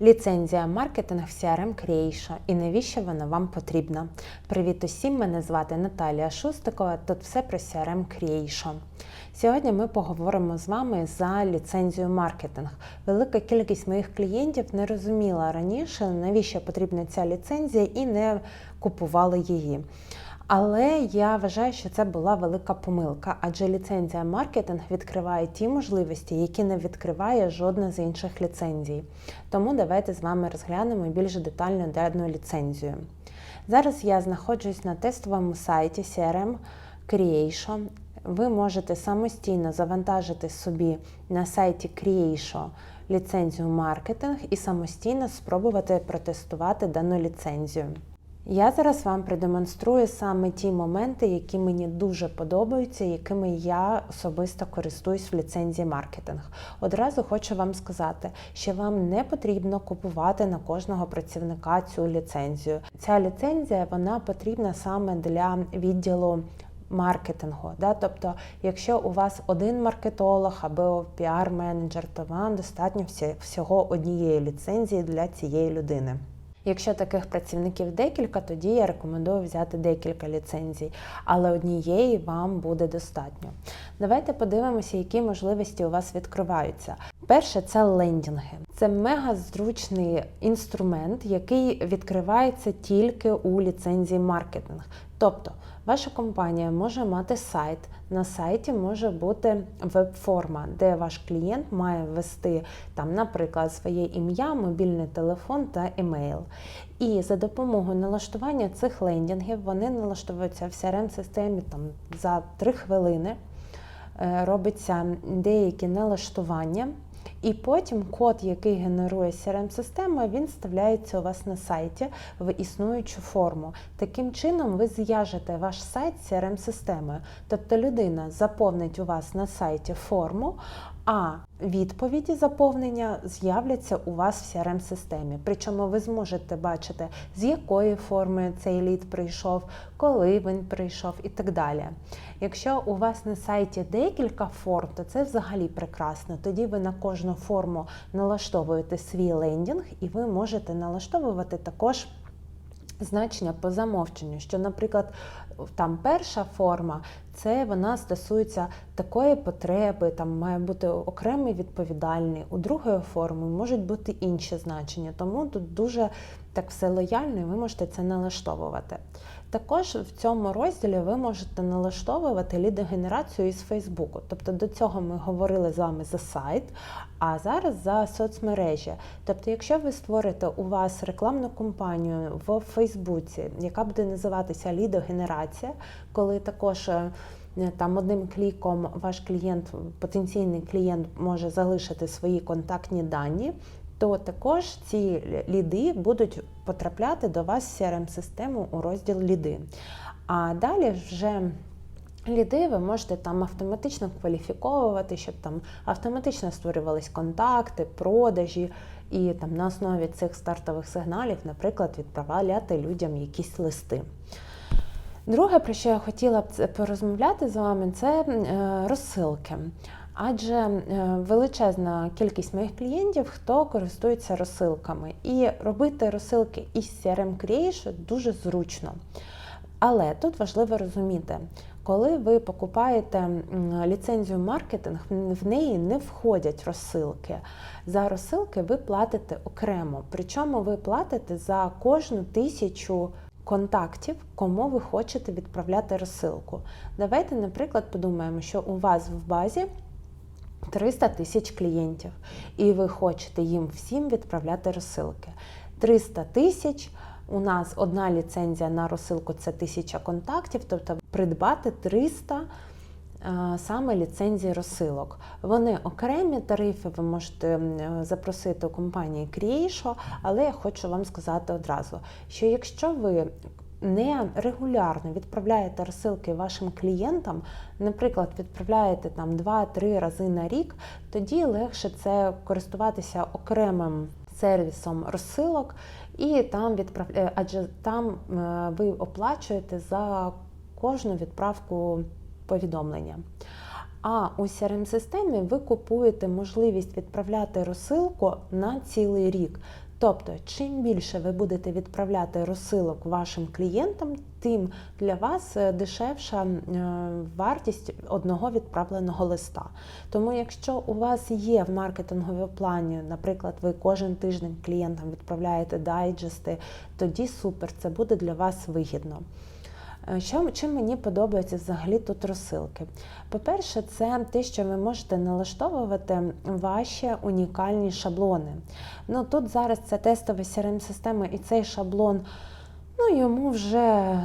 Ліцензія маркетинг в CRM Creation і навіщо вона вам потрібна? Привіт усім! Мене звати Наталія Шустикова. Тут все про CRM Creation. Сьогодні ми поговоримо з вами за ліцензію маркетинг. Велика кількість моїх клієнтів не розуміла раніше, навіщо потрібна ця ліцензія, і не купували її. Але я вважаю, що це була велика помилка, адже ліцензія маркетинг відкриває ті можливості, які не відкриває жодна з інших ліцензій. Тому давайте з вами розглянемо більш детально дану ліцензію. Зараз я знаходжусь на тестовому сайті CRM Creation. Ви можете самостійно завантажити собі на сайті Creation ліцензію маркетинг і самостійно спробувати протестувати дану ліцензію. Я зараз вам продемонструю саме ті моменти, які мені дуже подобаються, якими я особисто користуюсь в ліцензії маркетинг. Одразу хочу вам сказати, що вам не потрібно купувати на кожного працівника цю ліцензію. Ця ліцензія вона потрібна саме для відділу. Маркетингу, да, тобто, якщо у вас один маркетолог або піар-менеджер, то вам достатньо всього однієї ліцензії для цієї людини. Якщо таких працівників декілька, тоді я рекомендую взяти декілька ліцензій, але однієї вам буде достатньо. Давайте подивимося, які можливості у вас відкриваються. Перше це лендінги. Це мега зручний інструмент, який відкривається тільки у ліцензії маркетинг. Тобто, ваша компанія може мати сайт. На сайті може бути веб-форма, де ваш клієнт має ввести там, наприклад, своє ім'я, мобільний телефон та емейл. І за допомогою налаштування цих лендінгів вони налаштовуються в crm системі там за 3 хвилини. Е, робиться деякі налаштування. І потім код, який генерує crm система він вставляється у вас на сайті в існуючу форму. Таким чином, ви зв'яжете ваш сайт з crm системою Тобто людина заповнить у вас на сайті форму, а відповіді заповнення з'являться у вас в crm системі Причому ви зможете бачити, з якої форми цей лід прийшов, коли він прийшов і так далі. Якщо у вас на сайті декілька форм, то це взагалі прекрасно. Тоді ви на кожну форму налаштовуєте свій лендінг, і ви можете налаштовувати також значення по замовченню, що, наприклад, там перша форма це вона стосується такої потреби, там має бути окремий відповідальний, у другої форми можуть бути інші значення, тому тут дуже так все лояльно і ви можете це налаштовувати. Також в цьому розділі ви можете налаштовувати лідогенерацію із Фейсбуку. Тобто до цього ми говорили з вами за сайт, а зараз за соцмережі. Тобто, якщо ви створите у вас рекламну кампанію в Фейсбуці, яка буде називатися лідогенерація, коли також е, там одним кліком ваш клієнт, потенційний клієнт може залишити свої контактні дані, то також ці ліди будуть потрапляти до вас в crm систему у розділ ліди. А далі вже ліди ви можете там автоматично кваліфіковувати, щоб там автоматично створювались контакти, продажі, і там на основі цих стартових сигналів, наприклад, відправляти людям якісь листи. Друге, про що я хотіла б порозмовляти з вами, це е, розсилки. Адже е, величезна кількість моїх клієнтів, хто користується розсилками. І робити розсилки із CRM Creation дуже зручно. Але тут важливо розуміти, коли ви покупаєте ліцензію маркетинг, в неї не входять розсилки. За розсилки ви платите окремо. Причому ви платите за кожну тисячу контактів, кому ви хочете відправляти розсилку. Давайте, наприклад, подумаємо, що у вас в базі. 300 тисяч клієнтів, і ви хочете їм всім відправляти розсилки. 300 тисяч. У нас одна ліцензія на розсилку це 1000 контактів, тобто придбати 300 е, саме ліцензії розсилок. Вони окремі тарифи, ви можете запросити у компанії Creation, але я хочу вам сказати одразу, що якщо ви не регулярно відправляєте розсилки вашим клієнтам, наприклад, відправляєте там 2-3 рази на рік, тоді легше це користуватися окремим сервісом розсилок, і там відправляє, адже там е, ви оплачуєте за кожну відправку повідомлення. А у crm системі ви купуєте можливість відправляти розсилку на цілий рік. Тобто, чим більше ви будете відправляти розсилок вашим клієнтам, тим для вас е, дешевша е, вартість одного відправленого листа. Тому, якщо у вас є в маркетинговому плані, наприклад, ви кожен тиждень клієнтам відправляєте дайджести, тоді супер, це буде для вас вигідно. Е, Що чим мені подобається взагалі тут розсилки? По-перше, це те, що ви можете налаштовувати ваші унікальні шаблони. Ну тут зараз це тестова crm система і цей шаблон, ну йому вже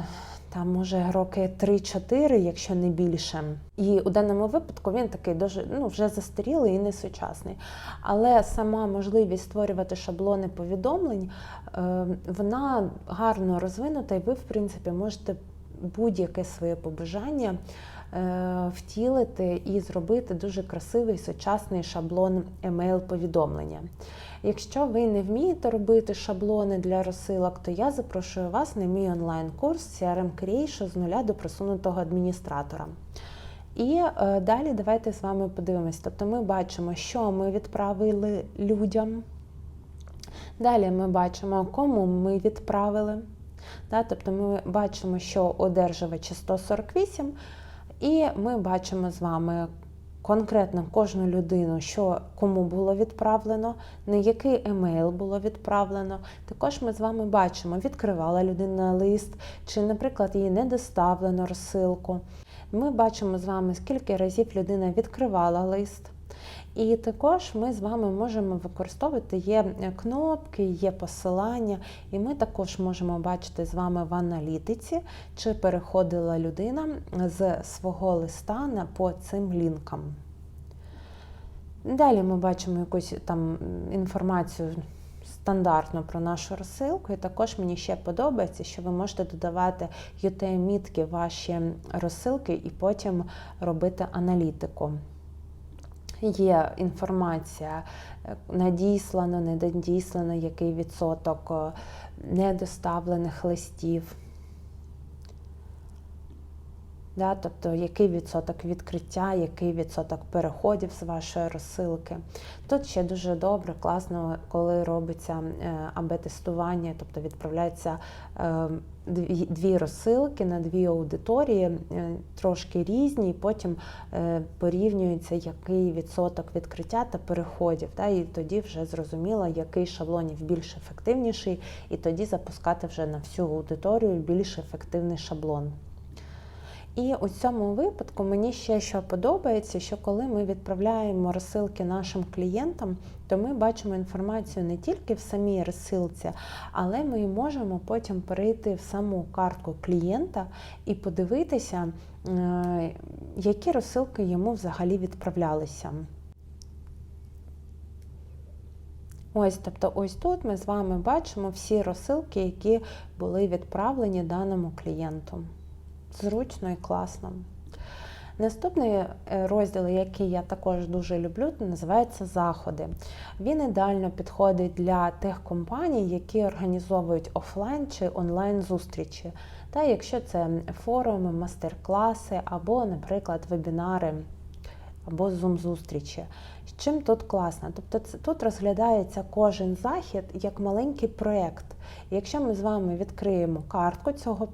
там може роки 3-4, якщо не більше. І у даному випадку він такий дуже ну, вже застарілий і не сучасний. Але сама можливість створювати шаблони повідомлень, е, вона гарно розвинута, і ви, в принципі, можете будь-яке своє побажання е, втілити і зробити дуже красивий сучасний шаблон емейл-повідомлення. Якщо ви не вмієте робити шаблони для розсилок, то я запрошую вас на мій онлайн-курс CRM Creation з нуля до просунутого адміністратора. І е, далі давайте з вами подивимось. Тобто ми бачимо, що ми відправили людям. Далі ми бачимо, кому ми відправили. Тобто ми бачимо, що одержувачі 148, і ми бачимо з вами конкретно кожну людину, що кому було відправлено, на який емейл було відправлено. Також ми з вами бачимо, відкривала людина лист, чи, наприклад, їй не доставлено розсилку. Ми бачимо з вами, скільки разів людина відкривала лист. І також ми з вами можемо використовувати є кнопки, є посилання, і ми також можемо бачити з вами в аналітиці, чи переходила людина з свого листа на по цим лінкам. Далі ми бачимо якусь там інформацію стандартну про нашу розсилку, і також мені ще подобається, що ви можете додавати UTM-мітки ваші розсилки і потім робити аналітику. Є інформація надіслано, недодіслано, який відсоток недоставлених листів. Да, тобто, який відсоток відкриття, який відсоток переходів з вашої розсилки. Тут ще дуже добре, класно, коли робиться АБ-тестування, тобто відправляються дві розсилки на дві аудиторії, трошки різні, і потім порівнюється, який відсоток відкриття та переходів. Да, І тоді вже зрозуміло, який шаблонів більш ефективніший, і тоді запускати вже на всю аудиторію більш ефективний шаблон. І у цьому випадку мені ще що подобається, що коли ми відправляємо розсилки нашим клієнтам, то ми бачимо інформацію не тільки в самій розсилці, але ми можемо потім перейти в саму картку клієнта і подивитися, які розсилки йому взагалі відправлялися. Ось, тобто, ось тут ми з вами бачимо всі розсилки, які були відправлені даному клієнту зручно і класно. Наступний е, розділ, який я також дуже люблю, називається Заходи. Він ідеально підходить для тих компаній, які організовують офлайн чи онлайн зустрічі. Та якщо це форуми, мастер-класи або, наприклад, вебінари або зум-зустрічі. Чим тут класно? Тобто тут розглядається кожен захід як маленький проєкт. якщо ми з вами відкриємо картку цього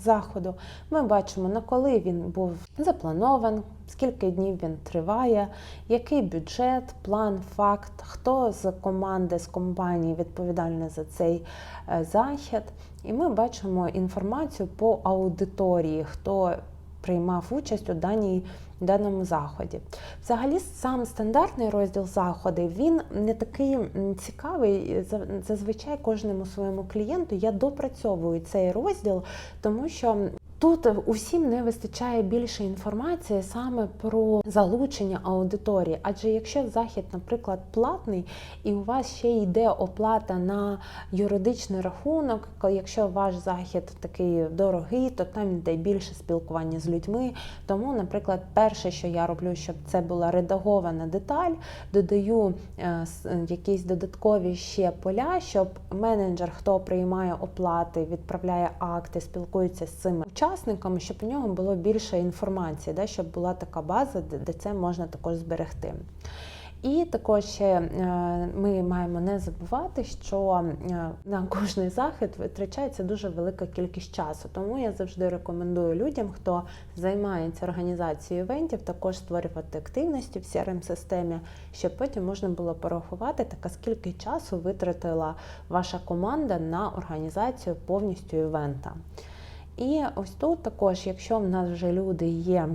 заходу. Ми бачимо, на коли він був запланований, скільки днів він триває, який бюджет, план, факт, хто з команди, з компанії відповідальний за цей е, захід. І ми бачимо інформацію по аудиторії, хто приймав участь у даній даному заході. Взагалі, сам стандартний розділ заходи він не такий цікавий. Зазвичай кожному своєму клієнту я допрацьовую цей розділ, тому що Тут усім не вистачає більше інформації саме про залучення аудиторії. Адже якщо захід, наприклад, платний, і у вас ще йде оплата на юридичний рахунок, якщо ваш захід такий дорогий, то там йде більше спілкування з людьми. Тому, наприклад, перше, що я роблю, щоб це була редагована деталь, додаю е, якісь додаткові ще поля, щоб менеджер, хто приймає оплати, відправляє акти, спілкується з цими учасниками, учасниками, щоб у нього було більше інформації, да, щоб була така база, де, це можна також зберегти. І також е, ми маємо не забувати, що е, на кожний захід витрачається дуже велика кількість часу. Тому я завжди рекомендую людям, хто займається організацією івентів, також створювати активності в crm системі щоб потім можна було порахувати, така скільки часу витратила ваша команда на організацію повністю івента. І ось тут також, якщо в нас вже люди є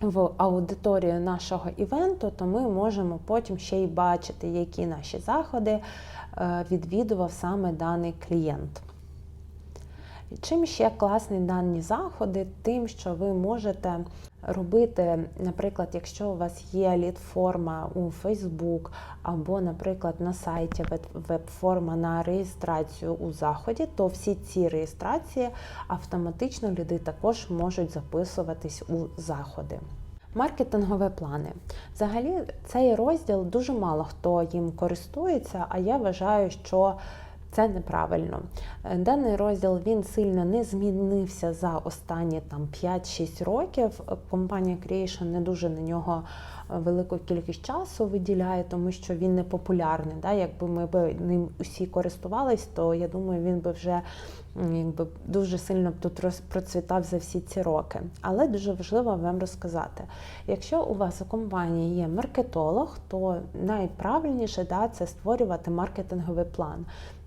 в аудиторії нашого івенту, то ми можемо потім ще й бачити, які наші заходи е, відвідував саме даний клієнт. Чим ще класні дані заходи, тим, що ви можете робити, наприклад, якщо у вас є лід-форма у Facebook, або, наприклад, на сайті веб-форма на реєстрацію у заході, то всі ці реєстрації автоматично люди також можуть записуватись у заходи. Маркетингові плани. Взагалі, цей розділ дуже мало хто їм користується, а я вважаю, що це неправильно. Е, даний розділ він сильно не змінився за останні там 5-6 років. Компанія Creation не дуже на нього е, велику кількість часу виділяє, тому що він не популярний. Да? Якби ми б ним усі користувались, то я думаю, він би вже якби дуже сильно тут розпроцвітав за всі ці роки. Але дуже важливо вам розказати: якщо у вас у компанії є маркетолог, то найправильніше да, це створювати маркетинговий план.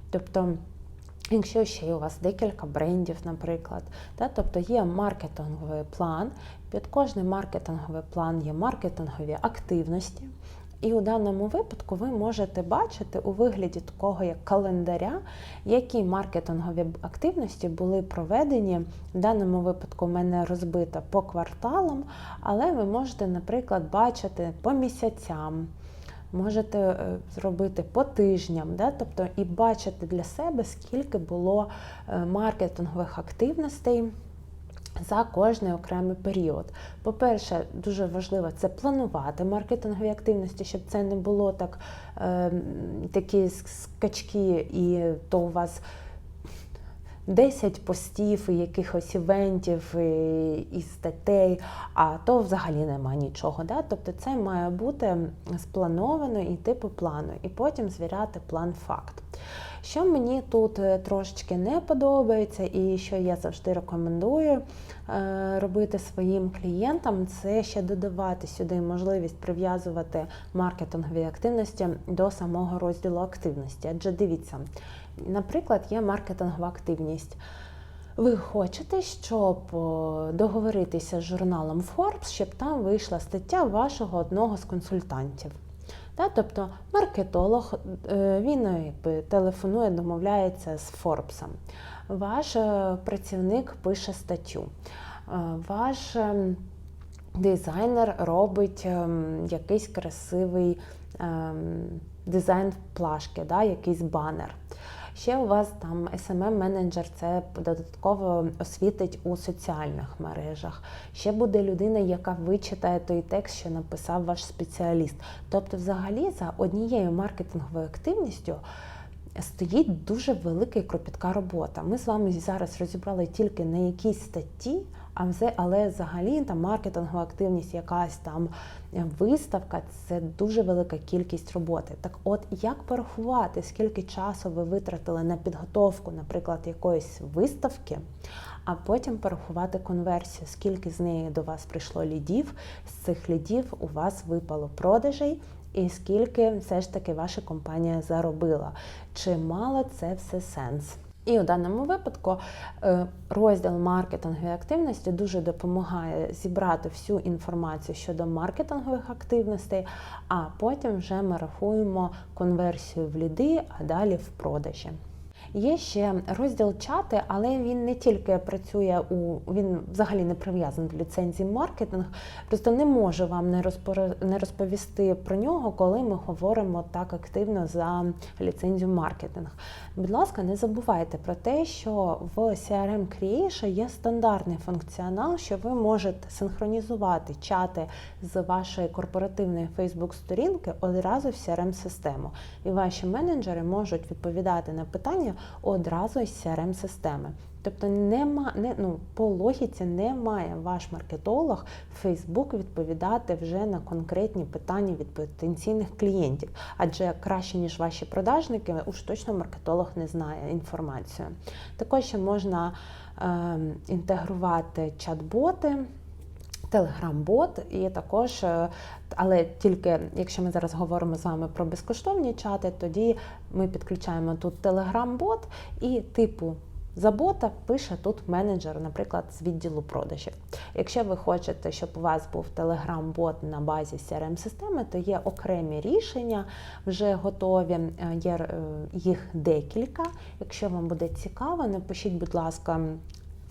Тобто, якщо ще у вас декілька брендів, наприклад, да, тобто є маркетинговий план, під кожний маркетинговий план є маркетингові активності. І у даному випадку ви можете бачити у вигляді такого як календаря, які маркетингові активності були проведені. В даному випадку в мене розбито по кварталам, але ви можете, наприклад, бачити по місяцям можете е, зробити по тижням, да? тобто і бачити для себе, скільки було е, маркетингових активностей. За кожний окремий період. По-перше, дуже важливо це планувати маркетингові активності, щоб це не було так, е, такі скачки, і то у вас 10 постів, і якихось івентів і, і статей, а то взагалі нема нічого. Да? Тобто це має бути сплановано і йти по плану, і потім звіряти план-факт. Що мені тут е, трошечки не подобається, і що я завжди рекомендую е, робити своїм клієнтам, це ще додавати сюди можливість прив'язувати маркетингові активності до самого розділу активності. Адже дивіться, Наприклад, є маркетингова активність. Ви хочете, щоб договоритися з журналом Forbes, щоб там вийшла стаття вашого одного з консультантів. Тобто маркетолог е, він е, телефонує, домовляється з Форбсом. Ваш е, працівник пише статтю. Ваш дизайнер робить якийсь красивий дизайн плашки, якийсь банер. Ще у вас там smm менеджер це додатково освітить у соціальних мережах. Ще буде людина, яка вичитає той текст, що написав ваш спеціаліст. Тобто, взагалі, за однією маркетинговою активністю. Стоїть дуже велика і кропітка робота. Ми з вами зараз розібрали тільки на якійсь статті, але взагалі там маркетингова активність, якась там е, виставка це дуже велика кількість роботи. Так, от як порахувати, скільки часу ви витратили на підготовку, наприклад, якоїсь виставки, а потім порахувати конверсію, скільки з неї до вас прийшло лідів, з цих лідів у вас випало продажей. І скільки все ж таки ваша компанія заробила? Чи мало це все сенс? І у даному випадку е, розділ маркетингової активності дуже допомагає зібрати всю інформацію щодо маркетингових активностей, а потім вже ми рахуємо конверсію в ліди, а далі в продажі. Є ще розділ чати, але він не тільки працює у він взагалі не прив'язаний до ліцензії маркетинг. Просто не можу вам не розповісти про нього, коли ми говоримо так активно за ліцензію маркетинг. Будь ласка, не забувайте про те, що в CRM Creation є стандартний функціонал, що ви можете синхронізувати чати з вашої корпоративної Facebook-сторінки одразу в CRM-систему. І ваші менеджери можуть відповідати на питання одразу із crm системи Тобто нема, не, ну, по логіці не має ваш маркетолог Facebook відповідати вже на конкретні питання від потенційних клієнтів. Адже краще, ніж ваші продажники, уж точно маркетолог не знає інформацію. Також ще можна е, інтегрувати чат-боти. Телеграм-бот, і також, е, але тільки якщо ми зараз говоримо з вами про безкоштовні чати, тоді ми підключаємо тут телеграм-бот і типу за бота пише тут менеджер, наприклад, з відділу продажів. Якщо ви хочете, щоб у вас був телеграм-бот на базі crm системи то є окремі рішення, вже готові, е, є е, їх декілька. Якщо вам буде цікаво, напишіть, будь ласка,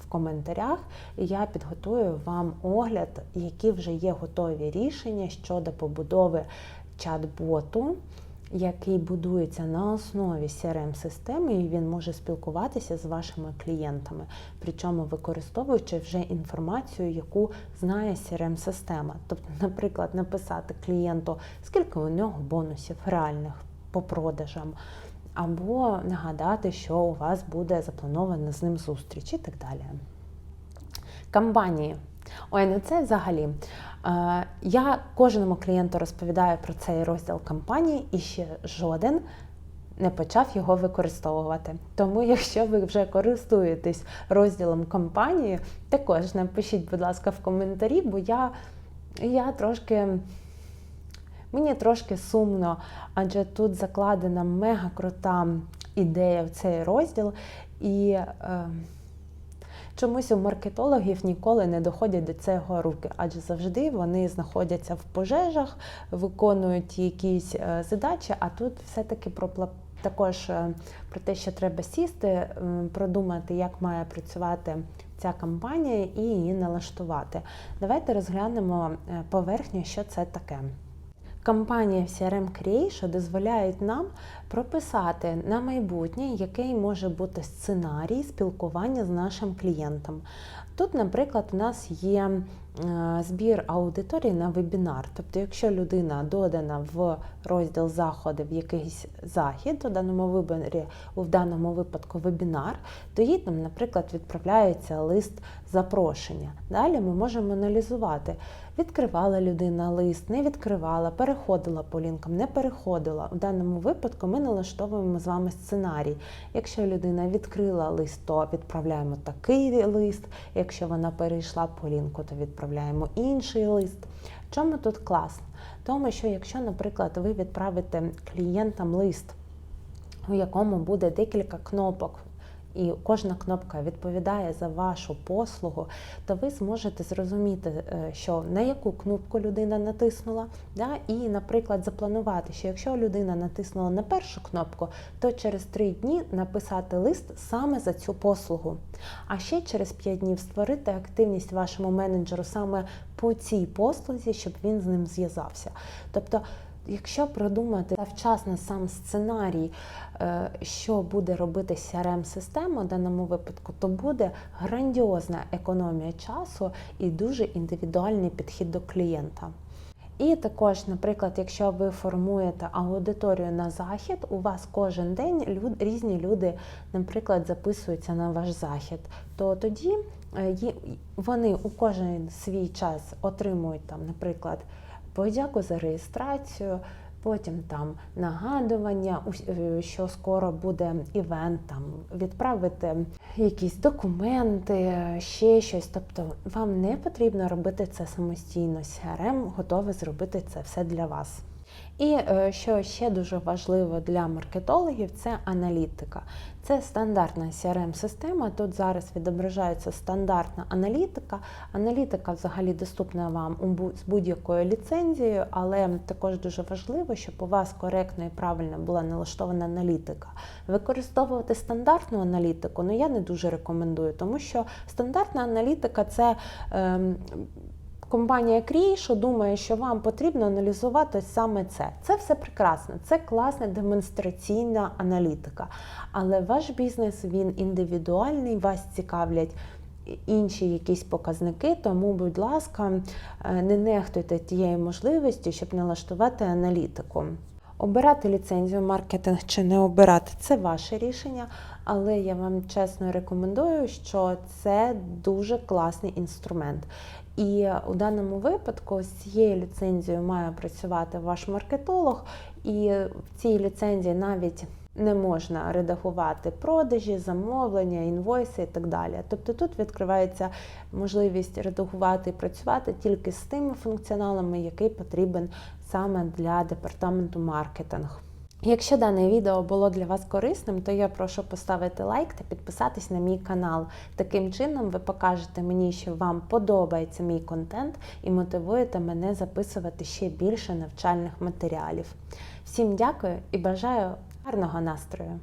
коментарях, і я підготую вам огляд, які вже є готові рішення щодо побудови чат-боту який будується на основі crm системи і він може спілкуватися з вашими клієнтами, причому використовуючи вже інформацію, яку знає crm система Тобто, наприклад, написати клієнту, скільки у нього бонусів реальних по продажам, або нагадати, що у вас буде запланована з ним зустріч і так далі. Кампанії. Ой, ну це взагалі. Е, я кожному клієнту розповідаю про цей розділ кампанії і ще жоден не почав його використовувати. Тому, якщо ви вже користуєтесь розділом кампанії, також напишіть, будь ласка, в коментарі, бо я, я трошки. Мені трошки сумно, адже тут закладена мега крута ідея в цей розділ. І е, Чомусь у маркетологів ніколи не доходять до цього руки, адже завжди вони знаходяться в пожежах, виконують якісь е, задачі, а тут все-таки про також е, про те, що треба сісти, продумати, як має працювати ця кампанія і її налаштувати. Давайте розглянемо е, поверхню, що це таке. Кампанія CRM Creation дозволяють нам прописати на майбутнє, який може бути сценарій спілкування з нашим клієнтом. Тут, наприклад, у нас є е, збір аудиторії на вебінар. Тобто, якщо людина додана в розділ заходи в якийсь захід, у даному виборі, у даному випадку вебінар, то їй там, наприклад, відправляється лист запрошення. Далі ми можемо аналізувати, відкривала людина лист, не відкривала, переходила по лінкам, не переходила. У даному випадку ми налаштовуємо з вами сценарій. Якщо людина відкрила лист, то відправляємо такий лист. Якщо вона перейшла по лінку, то відправляємо інший лист. Чому тут класно? Тому що, якщо, наприклад, ви відправите клієнтам лист, у якому буде декілька кнопок і кожна кнопка відповідає за вашу послугу, то ви зможете зрозуміти, е, що на яку кнопку людина натиснула, да, і, наприклад, запланувати, що якщо людина натиснула на першу кнопку, то через три дні написати лист саме за цю послугу. А ще через 5 днів створити активність вашому менеджеру саме по цій послузі, щоб він з ним зв'язався. Тобто Якщо продумати вчасно сам сценарій, е, що буде робити crm система в даному випадку, то буде грандіозна економія часу і дуже індивідуальний підхід до клієнта. І також, наприклад, якщо ви формуєте аудиторію на захід, у вас кожен день люд, різні люди, наприклад, записуються на ваш захід, то тоді е, вони у кожен свій час отримують там, наприклад подяку за реєстрацію, потім там нагадування, е, що скоро буде івент, там відправити якісь документи, ще щось. Тобто вам не потрібно робити це самостійно. CRM готове зробити це все для вас. І е, що ще дуже важливо для маркетологів, це аналітика. Це стандартна CRM-система. Тут зараз відображається стандартна аналітика. Аналітика взагалі доступна вам з будь-якою ліцензією, але також дуже важливо, щоб у вас коректно і правильно була налаштована аналітика. Використовувати стандартну аналітику ну я не дуже рекомендую, тому що стандартна аналітика це. Е, Компанія Крій, думає, що вам потрібно аналізувати саме це. Це все прекрасно, це класна демонстраційна аналітика. Але ваш бізнес він індивідуальний, вас цікавлять інші якісь показники, тому, будь ласка, е, не нехтуйте тією можливістю, щоб налаштувати аналітику. Обирати ліцензію маркетинг чи не обирати це ваше рішення, але я вам чесно рекомендую, що це дуже класний інструмент. І у даному випадку з цією ліцензією має працювати ваш маркетолог, і в цій ліцензії навіть не можна редагувати продажі, замовлення, інвойси і так далі. Тобто тут відкривається можливість редагувати і працювати тільки з тими функціоналами, який потрібен саме для департаменту маркетинг. Якщо дане відео було для вас корисним, то я прошу поставити лайк та підписатись на мій канал. Таким чином ви покажете мені, що вам подобається мій контент і мотивуєте мене записувати ще більше навчальних матеріалів. Всім дякую і бажаю гарного настрою!